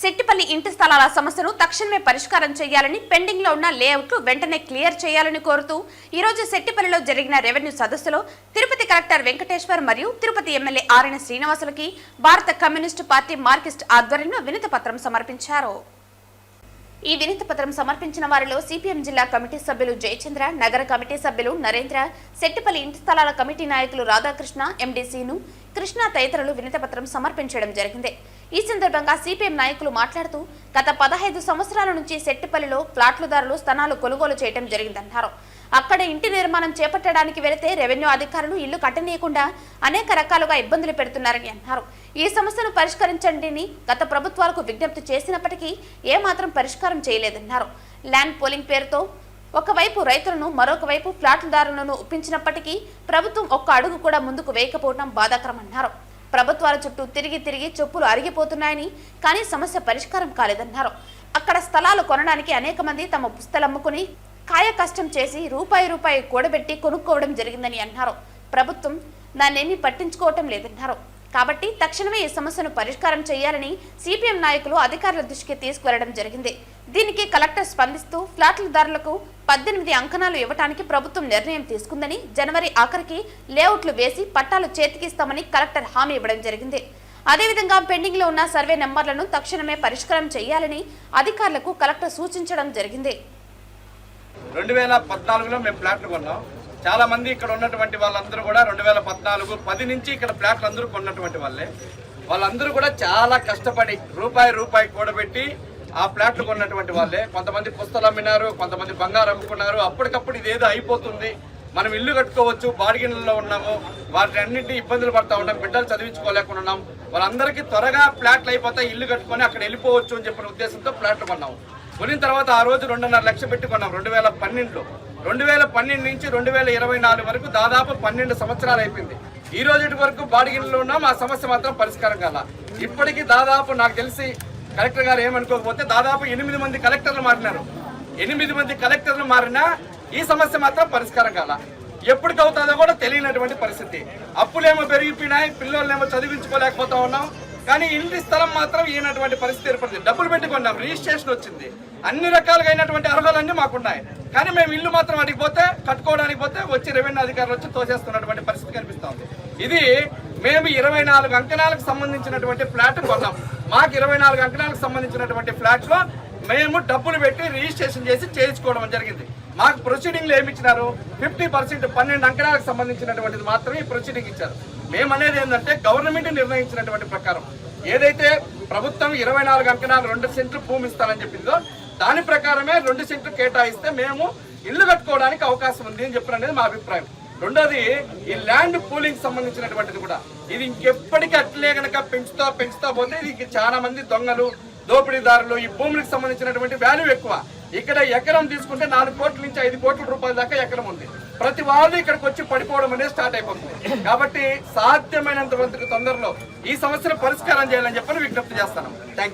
సెట్టిపల్లి ఇంటి స్థలాల సమస్యను తక్షణమే పరిష్కారం చేయాలని పెండింగ్లో ఉన్న లేఅవుట్లు వెంటనే క్లియర్ చేయాలని కోరుతూ ఈ రోజు సెట్టిపల్లిలో జరిగిన రెవెన్యూ సదస్సులో తిరుపతి కలెక్టర్ వెంకటేశ్వర్ మరియు తిరుపతి ఎమ్మెల్యే ఆర్ఎన్ శ్రీనివాసులకి భారత కమ్యూనిస్టు పార్టీ మార్కిస్ట్ ఆధ్వర్యంలో వినతి పత్రం సమర్పించారు. ఈ వినతి పత్రం సమర్పించిన వారిలో సిపిఎం జిల్లా కమిటీ సభ్యులు జయచంద్ర నగర కమిటీ సభ్యులు నరేంద్ర సెట్టిపల్లి ఇంటి స్థలాల కమిటీ నాయకులు రాధాకృష్ణ ఎండీసీను కృష్ణ తదితరులు వినతి పత్రం సమర్పించడం జరిగింది. ఈ సందర్భంగా సిపిఎం నాయకులు మాట్లాడుతూ గత పదహైదు సంవత్సరాల నుంచి సెట్టిపల్లిలో ఫ్లాట్లుదారులు స్థలాలు కొనుగోలు చేయడం జరిగిందన్నారు. అక్కడ ఇంటి నిర్మాణం చేపట్టడానికి వెళితే రెవెన్యూ అధికారులు ఇల్లు కట్టనీయకుండా అనేక రకాలుగా ఇబ్బందులు పెడుతున్నారని అన్నారు. ఈ సమస్యను పరిష్కరించండిని గత ప్రభుత్వాలకు విజ్ఞప్తి చేసినప్పటికీ ఏమాత్రం పరిష్కారం చేయలేదన్నారు. ల్యాండ్ పోలింగ్ పేరుతో ఒకవైపు రైతులను మరొక వైపు ఫ్లాట్దారులను ఒప్పించినప్పటికీ ప్రభుత్వం ఒక్క అడుగు కూడా ముందుకు వేయకపోవడం బాధాకరమన్నారు. ప్రభుత్వాల చుట్టూ తిరిగి తిరిగి చెప్పులు అరిగిపోతున్నాయని కానీ సమస్య పరిష్కారం కాలేదన్నారు. అక్కడ స్థలాలు కొనడానికి అనేక మంది తమ పుస్తలమ్ముకుని కాయ కష్టం చేసి రూపాయి రూపాయి కూడబెట్టి కొనుక్కోవడం జరిగిందని అన్నారు. ప్రభుత్వం దాన్నేమీ పట్టించుకోవటం లేదన్నారు. కాబట్టి తక్షణమే ఈ సమస్యను పరిష్కారం చేయాలని సిపిఎం నాయకులు అధికారుల దృష్టికి తీసుకువెళ్ళడం జరిగింది. దీనికి కలెక్టర్ స్పందిస్తూ ఫ్లాట్లదారులకు పద్దెనిమిది అంకణాలు ఇవ్వటానికి ప్రభుత్వం నిర్ణయం తీసుకుందని జనవరి ఆఖరికి లేఅవుట్లు వేసి పట్టాలు చేతికిస్తామని కలెక్టర్ హామీ ఇవ్వడం జరిగింది. అదేవిధంగా పెండింగ్లో ఉన్న సర్వే నెంబర్లను తక్షణమే పరిష్కారం చేయాలని అధికారులకు కలెక్టర్ సూచించడం జరిగింది. రెండు వేల పద్నాలుగులో మేము ప్లాట్లు కొన్నాం. చాలా మంది ఇక్కడ ఉన్నటువంటి వాళ్ళందరూ కూడా రెండు వేల పద్నాలుగు పది నుంచి ఇక్కడ ప్లాట్లు అందరూ కొన్నటువంటి వాళ్ళే. వాళ్ళందరూ కూడా చాలా కష్టపడి రూపాయి రూపాయి కూడబెట్టి ఆ ప్లాట్లు కొన్నటువంటి వాళ్ళే. కొంతమంది పుస్తలు అమ్మినారు కొంతమంది బంగారు అమ్ముకున్నారు. అప్పటికప్పుడు ఇదేదో అయిపోతుంది. మనం ఇల్లు కట్టుకోవచ్చు బాడిగిన్లలో ఉన్నాము. వాటి అన్నింటి ఇబ్బందులు పడతా ఉన్నాం బిడ్డలు చదివించుకోలేకుండా ఉన్నాం. వాళ్ళందరికీ త్వరగా ఫ్లాట్లు అయిపోతే ఇల్లు కట్టుకొని అక్కడ వెళ్ళిపోవచ్చు అని చెప్పిన ఉద్దేశంతో ఫ్లాట్లు కొన్నాము కొనిన తర్వాత ఆ రోజు రెండున్నర లక్ష పెట్టి కొన్నాం రెండు వేల పన్నెండులో. రెండు వేల పన్నెండు నుంచి రెండు వేల ఇరవై నాలుగు వరకు దాదాపు పన్నెండు సంవత్సరాలు అయిపోయింది. ఈ రోజు వరకు బాడిగిన్లో ఉన్నాం ఆ సమస్య మాత్రం పరిష్కారం కాల. ఇప్పటికీ దాదాపు నాకు తెలిసి కలెక్టర్ గారు ఏమనుకోకపోతే దాదాపు ఎనిమిది మంది కలెక్టర్లు మారినారు. ఎనిమిది మంది కలెక్టర్లు మారినా ఈ సమస్య మాత్రం పరిష్కారం కాల. ఎప్పటికవుతుందో కూడా తెలియనటువంటి పరిస్థితి. అప్పులేమో పెరిగిపోయినాయి పిల్లల్నేమో చదివించుకోలేకపోతా ఉన్నాం. కానీ ఇంటి స్థలం మాత్రం ఈయనటువంటి పరిస్థితి ఏర్పడింది. డబ్బులు పెట్టి కొన్నాం రిజిస్ట్రేషన్ వచ్చింది. అన్ని రకాలుగా అయినటువంటి అర్హతలన్నీ మాకున్నాయి. కానీ మేము ఇల్లు మాత్రం అడిగి పోతే కట్టుకోవడానికి పోతే వచ్చి రెవెన్యూ అధికారులు వచ్చి తోసేస్తున్నటువంటి పరిస్థితి కనిపిస్తుంది. ఇది మేము ఇరవై నాలుగు అంకణాలకు సంబంధించినటువంటి ఫ్లాట్ కొన్నాం. మాకు ఇరవై నాలుగు అంకణాలకు సంబంధించినటువంటి ఫ్లాట్లో మేము డబ్బులు పెట్టి రిజిస్ట్రేషన్ చేసి చేయించుకోవడం జరిగింది. మాకు ప్రొసీడింగ్లు ఏమి ఇచ్చినారు? ఫిఫ్టీ పర్సెంట్ పన్నెండు అంకణాలకు సంబంధించినటువంటిది మాత్రమే ప్రొసీడింగ్ ఇచ్చారు. మేము అనేది ఏంటంటే గవర్నమెంట్ నిర్ణయించినటువంటి ప్రకారం ఏదైతే ప్రభుత్వం ఇరవై నాలుగు అంకణాలు రెండు సెంట్లు భూమి ఇస్తానని చెప్పిందో దాని ప్రకారమే రెండు సెంట్లు కేటాయిస్తే మేము ఇల్లు కట్టుకోవడానికి అవకాశం ఉంది అని చెప్పిన అనేది మా అభిప్రాయం. రెండోది ఈ ల్యాండ్ పూలింగ్ సంబంధించినటువంటిది కూడా. ఇది ఇంకెప్పటికీ అట్లే కనుక పెంచుతా పెంచుతా పోతే ఇది చాలా మంది దొంగలు దోపిడీదారులు ఈ భూములకు సంబంధించినటువంటి వాల్యూ ఎక్కువ. ఇక్కడ ఎకరం తీసుకుంటే నాలుగు కోట్ల నుంచి ఐదు కోట్ల రూపాయల దాకా ఎకరం ఉంది. ప్రతి వాళ్ళు ఇక్కడికి వచ్చి పడిపోవడం అనేది స్టార్ట్ అయిపోతుంది. కాబట్టి సాధ్యమైనంత వరకు తొందరలో ఈ సమస్యను పరిష్కారం చేయాలని చెప్పని విజ్ఞప్తి చేస్తాను. థ్యాంక్